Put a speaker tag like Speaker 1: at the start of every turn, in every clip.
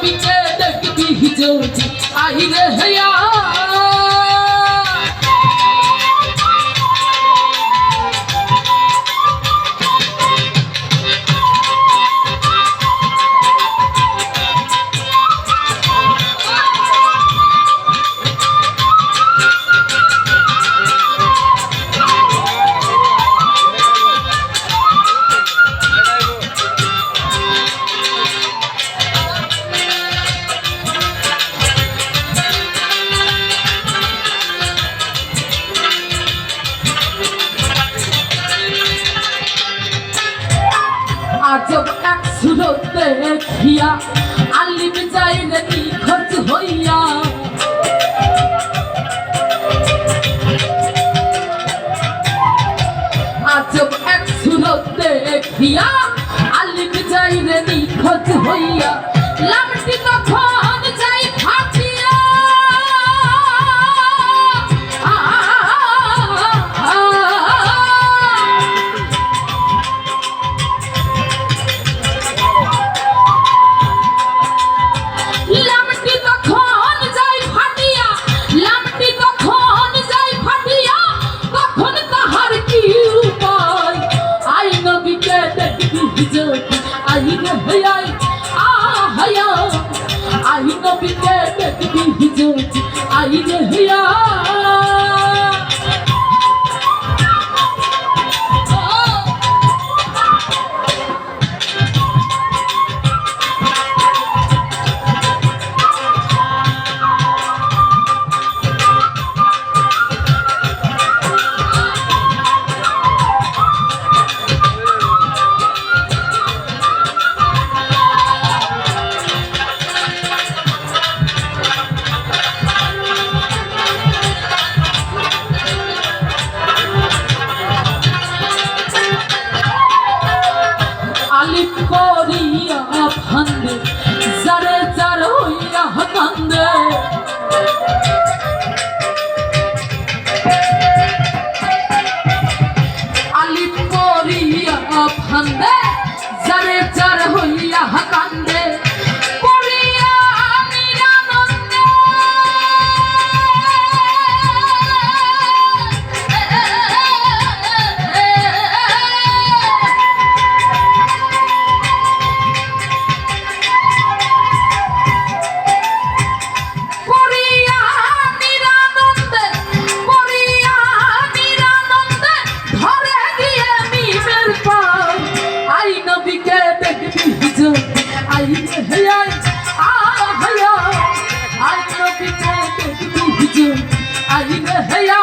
Speaker 1: পিছে দেখি জ্যোতি আহিরে হয়া। চোখটা সুরত দেখিয়া আলিম যাইলে নিখোঁজ হইয়া। আজব এক সুরত দেখিয়া আলিম যাইলে নিখোঁজ হইয়া। Ay de hiya করিয়া ভাঙ্গে তুই যে আইনে হেয়া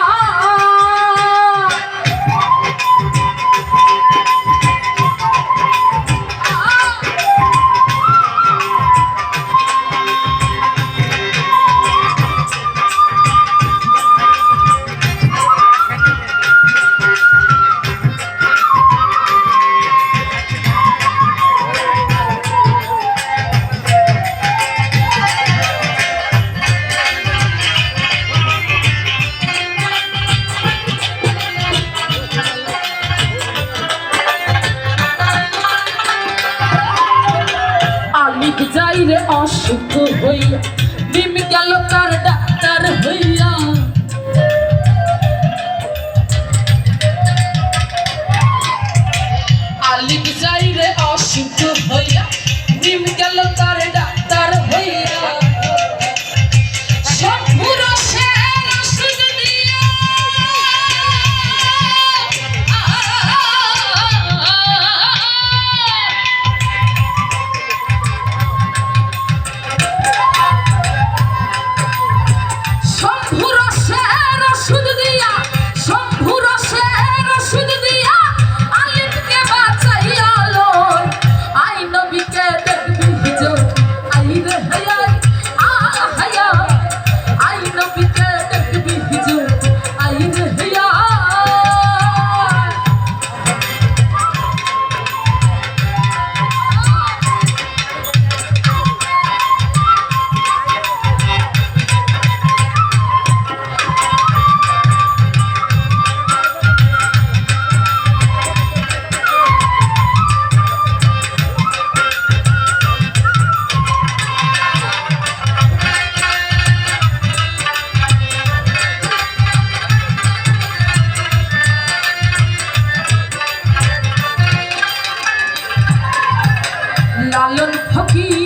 Speaker 1: মানিক যাই রে অসুখ হইয়া, ডিম গেল কার ডাক্তার হইয়া। আলিক যাই রে অসুখ হইয়া, ডিম গেল কার ডাক্তার লালন ফকির